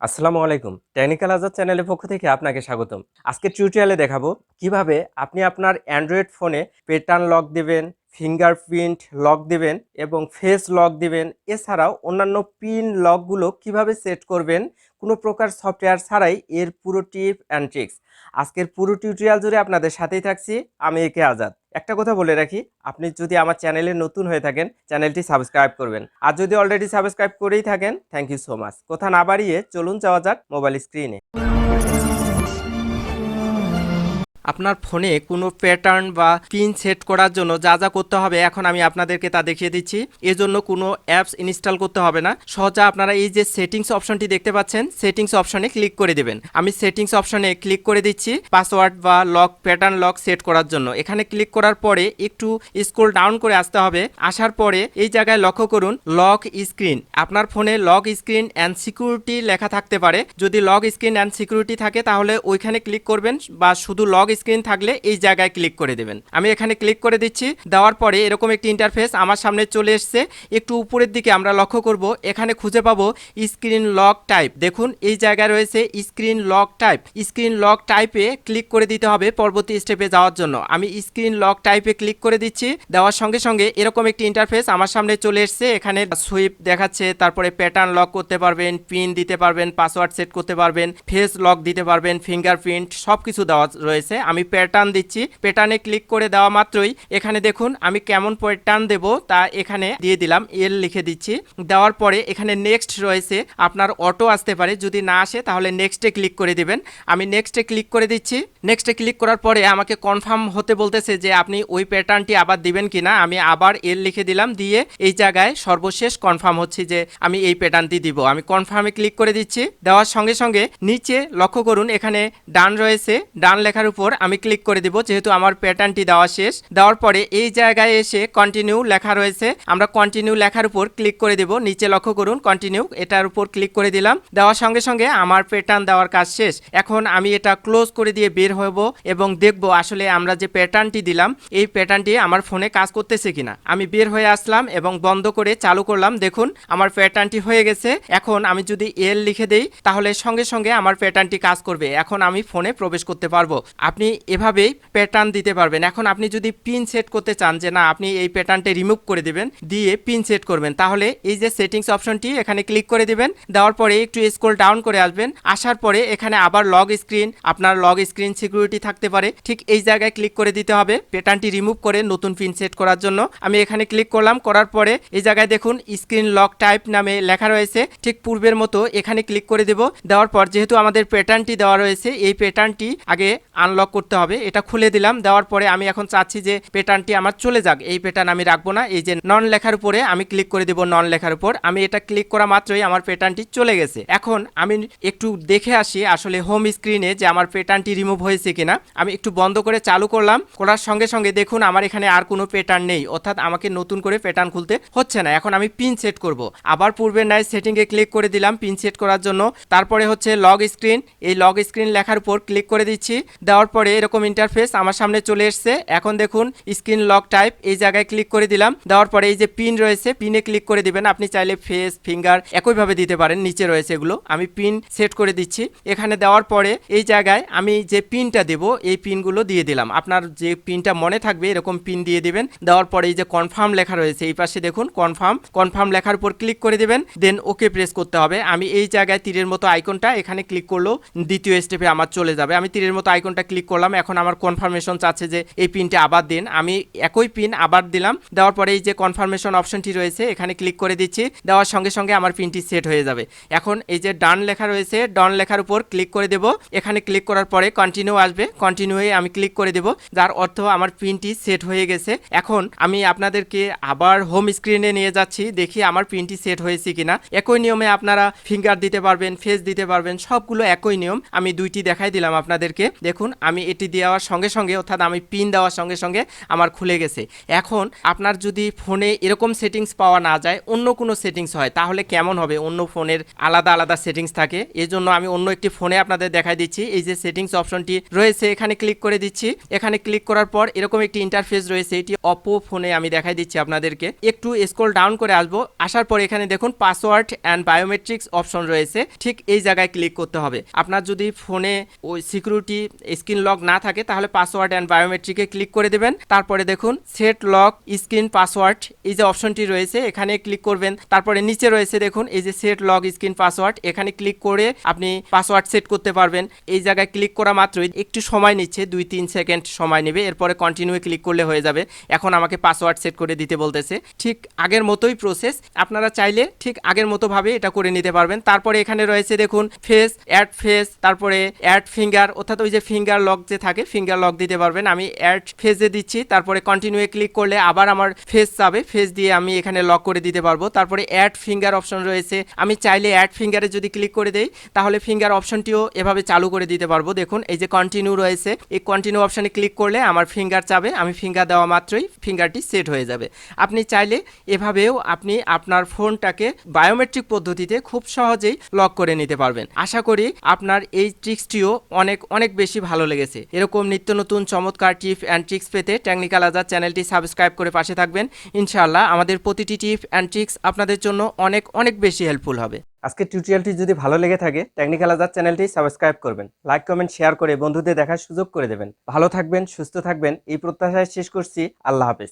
আসসালামু আলাইকুম। টেকনিক্যাল আজাদ চ্যানেলের পক্ষ থেকে আপনাকে স্বাগতম। আজকে টিউটোরিয়ালে দেখাবো কীভাবে আপনি আপনার অ্যান্ড্রয়েড ফোনে প্যাটার্ন লক দিবেন ফিঙ্গারপ্রিন্ট লক দিবেন এবং ফেস লক দিবেন। এছাড়াও অন্যান্য পিন লকগুলো কীভাবে সেট করবেন, কোনো প্রকার সফটওয়্যার ছাড়াই এর পুরো টিপ অ্যান্ড ট্রিক্স। আজকের পুরো টিউটোরিয়াল জুড়ে আপনাদের সাথেই থাকছি, আমি একে আজাদ। একটা কথা বলে রাখি, আপনি যদি আমার চ্যানেলে নতুন হয়ে থাকেন, চ্যানেলটি সাবস্ক্রাইব করবেন। আর যদি অলরেডি সাবস্ক্রাইব করেই থাকেন, থ্যাংক ইউ সো মাচ। কথা না বাড়িয়ে চলুন যাওয়া যাক মোবাইল স্ক্রিনে। আপনার ফোনে কোনো প্যাটার্ন বা পিন সেট করার জন্য যা যা করতে হবে এখন আমি আপনাদেরকে তা দেখিয়ে দিচ্ছি। এজন্য কোনো অ্যাপস ইনস্টল করতে হবে না। সহজে আপনারা এই যে সেটিংস অপশনটি দেখতে পাচ্ছেন সেটিংস অপশনে ক্লিক করে দেবেন। আমি সেটিংস অপশনে ক্লিক করে দিচ্ছি পাসওয়ার্ড বা লক প্যাটার্ন লক সেট করার জন্য। এখানে ক্লিক করার পরে একটু স্ক্রল ডাউন করে আসতে হবে। আসার পরে এই জায়গায় লক্ষ্য করুন লক স্ক্রিন আপনার ফোনে লক স্ক্রিন অ্যান্ড সিকিউরিটি লেখা থাকতে পারে। যদি লক স্ক্রিন অ্যান্ড সিকিউরিটি থাকে তাহলে ওইখানে ক্লিক করবেন বা শুধু লক স্ক্রিন থাকলে এই জায়গায় ক্লিক করে দেবেন। আমি এখানে ক্লিক করে দিচ্ছি, দেওয়ার পরে এরকম একটি ইন্টারফেস আমার সামনে চলে এসছে। একটু উপরের দিকে আমরা লক্ষ্য করব, এখানে খুঁজে পাবো স্ক্রিন লক টাইপ দেখুন, এই জায়গায় রয়েছে screen lock type screen lock টাইপে ক্লিক করে দিতে হবে পরবর্তী স্টেপে যাওয়ার জন্য। আমি স্ক্রিন লক টাইপে ক্লিক করে দিচ্ছি, দেওয়ার সঙ্গে সঙ্গে এরকম একটি ইন্টারফেস আমার সামনে চলে এসছে। এখানে সুইপ দেখাচ্ছে, তারপরে প্যাটার্ন লক করতে পারবেন পিন দিতে পারবেন পাসওয়ার্ড সেট করতে পারবেন ফেস লক দিতে পারবেন ফিঙ্গারপ্রিন্ট সব কিছু দেওয়া রয়েছে। আমি প্যাটার্ন দিচ্ছি। প্যাটার্নে ক্লিক করে দেওয়া মাত্রই এখানে দেখুন, আমি কেমন প্যাটার্ন দেব তা এখানে দিয়ে দিলাম এল লিখে দিচ্ছি। দেওয়ার পরে এখানে নেক্সট রয়েছে, আপনার অটো আসতে পারে, যদি না আসে তাহলে নেক্সটে ক্লিক করে দিবেন। আমি নেক্সটে ক্লিক করে দিচ্ছি। নেক্সটে ক্লিক করার পরে আমাকে কনফার্ম হতে বলতেছে যে আপনি ওই প্যাটার্নটি আবার দিবেন কিনা। আমি আবার এল লিখে দিলাম, দিয়ে এই জায়গায় সর্বশেষ কনফার্ম হচ্ছে যে আমি এই প্যাটার্নটি দিব। আমি কনফার্মে ক্লিক করে দিচ্ছি। দেওয়ার সঙ্গে সঙ্গে নিচে লক্ষ্য করুন, এখানে ডান রয়েছে। ডান লেখার উপর আমি ক্লিক করে দিব, যেহেতু আমার প্যাটার্নটি দেওয়া শেষ। দেওয়ার পরে এই জায়গায় এসে কন্টিনিউ লেখা রয়েছে। আমরা কন্টিনিউ লেখার উপর ক্লিক করে দেব, নিচে লক্ষ্য করুন কন্টিনিউ এটার উপর ক্লিক করে দিলাম। দেওয়ার সঙ্গে সঙ্গে আমার প্যাটার্ন দেওয়ার কাজ শেষ। এখন আমি এটা ক্লোজ করে দিয়ে বের হব এবং দেখব আসলে আমরা যে প্যাটার্নটি দিলাম, এই প্যাটার্নটি আমার ফোনে কাজ করতেছে কিনা। আমি বের হয়ে আসলাম এবং বন্ধ করে চালু করলাম। দেখুন, আমার প্যাটার্নটি হয়ে গেছে। এখন আমি যদি এল লিখে দেই, তাহলে সঙ্গে সঙ্গে আমার প্যাটার্নটি কাজ করবে। এখন আমি ফোনে প্রবেশ করতে পারব। আপনি এভাবেই প্যাটার্ন দিতে পারবেন। এখন আপনি যদি পিন সেট করতে চান যে না, আপনি এই প্যাটার্নটি রিমুভ করে দিবেন, দিয়ে পিন সেট করবেন, তাহলে এই যে সেটিংস অপশনটি এখানে ক্লিক করে দিবেন। দেওয়ার পরে একটু স্ক্রল ডাউন করে আসবেন। আসার পরে এখানে আবার লগ স্ক্রিন আপনার লগ স্ক্রিন সিকিউরিটি থাকতে পারে। ঠিক এই জায়গায় ক্লিক করে দিতে হবে প্যাটার্নটি রিমুভ করে নতুন পিন সেট করার জন্য। আমি এখানে ক্লিক করলাম, করার পরে এই জায়গায় দেখুন স্ক্রিন লক টাইপ নামে লেখা রয়েছে। ঠিক পূর্বের মতো এখানে ক্লিক করে দেব। দেওয়ার পর যেহেতু আমাদের প্যাটার্নটি দেওয়া রয়েছে, এই প্যাটার্নটি আগে আনলক করতে হবে। এটা খুলে দিলাম, দেওয়ার পরে আমি এখন চাচ্ছি যে প্যাটার্নটি আমার চলে যাক। এই প্যাটার্ন আমি রাখব না। এই যে নন লেখার উপরে আমি ক্লিক করে দেব নন লেখার উপর। আমি এটা ক্লিক করা মাত্রই আমার প্যাটার্নটি চলে গেছে। এখন আমি একটু দেখে আসি আসলে হোম স্ক্রিনে যে আমার প্যাটার্নটি রিমুভ হয়েছে কিনা। আমি একটু বন্ধ করে চালু করলাম। করার সঙ্গে সঙ্গে দেখুন আমার এখানে আর কোনো প্যাটার্ন নেই। অর্থাৎ আমাকে নতুন করে প্যাটার্ন খুলতে হচ্ছে না। এখন আমি পিন সেট করব। আবার পূর্বের নাই সেটিংয়ে ক্লিক করে দিলাম পিন সেট করার জন্য। তারপরে হচ্ছে লগ স্ক্রিন এই লগ স্ক্রিন লেখার উপর ক্লিক করে দিচ্ছি। দেওয়ার পরে এরকম ইন্টারফেস আমার সামনে চলে এসছে। এখন দেখুন স্ক্রিন লক টাইপ এই জায়গায় ক্লিক করে দিলাম। দেওয়ার পরে এই যে পিন রয়েছে পিনে ক্লিক করে দিবেন। আপনি চাইলে ফেস ফিঙ্গার একইভাবে দিতে পারেন, নিচে রয়েছে এগুলো। আমি পিন সেট করে দিচ্ছি। এখানে দেওয়ার পরে এই জায়গায় আমি যে পিনটা দেব, এই পিনগুলো দিয়ে দিলাম। আপনার যে পিনটা মনে থাকবে, এরকম পিন দিয়ে দিবেন। দেওয়ার পরে এই যে কনফার্ম লেখা রয়েছে, এই পাশে দেখুন কনফার্ম কনফার্ম লেখার উপর ক্লিক করে দিবেন দেন ওকে প্রেস করতে হবে। আমি এই জায়গায় তীরের মতো আইকনটা এখানে ক্লিক করলেও দ্বিতীয় স্টেপে আমার চলে যাবে। আমি তীরের মতো আইকনটা ক্লিক করলাম। এখন আমার কনফার্মেশন চাচ্ছে যে এই পিনটা আবার দিন। আমি একই পিন আবার দিলাম। দেওয়ার পরে এই যে কনফার্মেশন অপশনটি রয়েছে, এখানে ক্লিক করে দিচ্ছি। দেওয়ার সঙ্গে সঙ্গে আমার পিনটি সেট হয়ে যাবে। এখন এই যে ডান লেখা রয়েছে, ডান লেখার উপর ক্লিক করে দেব। এখানে ক্লিক করার পরে কন্টিনিউ আসবে। কন্টিনিউয়ে আমি ক্লিক করে দেব। যার অর্থ আমার পিনটি সেট হয়ে গেছে। এখন আমি আপনাদেরকে আবার হোম স্ক্রিনে নিয়ে যাচ্ছি। দেখি আমার পিনটি সেট হয়েছে কিনা। একই নিয়মে আপনারা ফিঙ্গার দিতে পারবেন ফেস দিতে পারবেন, সবগুলো একই নিয়ম। আমি দুইটি দেখাই দিলাম আপনাদেরকে। দেখুন, আমি আমি এটি দেওয়ার সঙ্গে সঙ্গে, অর্থাৎ আমি পিন দেওয়ার সঙ্গে সঙ্গে আমার খুলে গেছে। এখন আপনার যদি ফোনে এরকম সেটিংস পাওয়া না যায়, অন্য কোনো সেটিংস হয়, তাহলে কেমন হবে? অন্য ফোনের আলাদা আলাদা সেটিংস থাকে। এই জন্য আমি অন্য একটি ফোনে আপনাদের দেখাই দিচ্ছি। এই যে সেটিংস অপশনটি রয়েছে, এখানে ক্লিক করে দিচ্ছি। এখানে ক্লিক করার পর এরকম একটি ইন্টারফেস রয়েছে, এটি অপো ফোনে আমি দেখাই দিচ্ছি আপনাদেরকে। একটু স্ক্রল ডাউন করে আসব। আসার পর এখানে দেখুন পাসওয়ার্ড অ্যান্ড বায়োমেট্রিক্স অপশন রয়েছে। ঠিক এই জায়গায় ক্লিক করতে হবে। আপনার যদি ফোনে ওই সিকিউরিটি স্ক্রিন লক না থাকে, তাহলে পাসওয়ার্ড অ্যান্ড বায়োমেট্রিকে ক্লিক করে দেবেন। তারপরে দেখুন সেট লক স্ক্রিন পাসওয়ার্ড এই যে অপশনটি রয়েছে, এখানে ক্লিক করবেন। তারপরে নিচে রয়েছে দেখুন, এই যে সেট লক স্ক্রিন পাসওয়ার্ড এখানে ক্লিক করে আপনি পাসওয়ার্ড সেট করতে পারবেন। এই জায়গায় ক্লিক করা মাত্রই একটু সময় নিচ্ছে, দুই তিন সেকেন্ড সময় নেবে, এরপরে কন্টিনিউ ক্লিক করলে হয়ে যাবে। এখন আমাকে পাসওয়ার্ড সেট করে দিতে বলতেছে। ঠিক আগের মতোই প্রসেস আপনারা চাইলে ঠিক আগের মতো ভাবে এটা করে নিতে পারবেন। তারপরে এখানে রয়েছে দেখুন ফেস অ্যাড ফেস তারপরে অ্যাড ফিঙ্গার অর্থাৎ ওই যে ফিঙ্গার লক যে থাকে ফিঙ্গার লক দিতে পারবেন। আমি অ্যাড ফেজে দিচ্ছি, তারপরে কন্টিনিউ ক্লিক করলে আবার আমার ফেস যাবে। ফেস দিয়ে আমি এখানে লক করে দিতে পারব। তারপরে অ্যাড ফিঙ্গার অপশন রয়েছে। আমি চাইলে অ্যাড ফিঙ্গারে যদি ক্লিক করে দেই, তাহলে ফিঙ্গার অপশনটিও এভাবে চালু করে দিতে পারব। দেখুন, এই যে কন্টিনিউ রয়েছে, এই কন্টিনিউ অপশনে ক্লিক করলে আমার ফিঙ্গার চাবে আমি ফিঙ্গার দেওয়া মাত্রই ফিঙ্গারটি সেট হয়ে যাবে। আপনি চাইলে এভাবেও আপনি আপনার ফোনটাকে বায়োমেট্রিক পদ্ধতিতে খুব সহজেই লক করে নিতে পারবেন। আশা করি আপনার এই ট্রিক্সটিও অনেক অনেক বেশি ভালো লেগেছে এরকম নিত্য নতুন চমৎকার টিপ অ্যান্ড ট্রিক্স পেতে টেকনিক্যাল আজাদ চ্যানেলটি সাবস্ক্রাইব করে পাশে থাকবেন। ইনশাআল্লাহ আমাদের প্রতিটি টিপ অ্যান্ড ট্রিক্স আপনাদের জন্য অনেক অনেক বেশি হেল্পফুল হবে। আজকে টিউটোরিয়ালটি যদি ভালো লেগে থাকে টেকনিক্যাল আজাদ চ্যানেলটি সাবস্ক্রাইব করবেন। লাইক কমেন্ট শেয়ার করে বন্ধুদের দেখার সুযোগ করে দেবেন। ভালো থাকবেন, সুস্থ থাকবেন, এই প্রত্যাশায় শেষ করছি। আল্লাহ হাফেজ।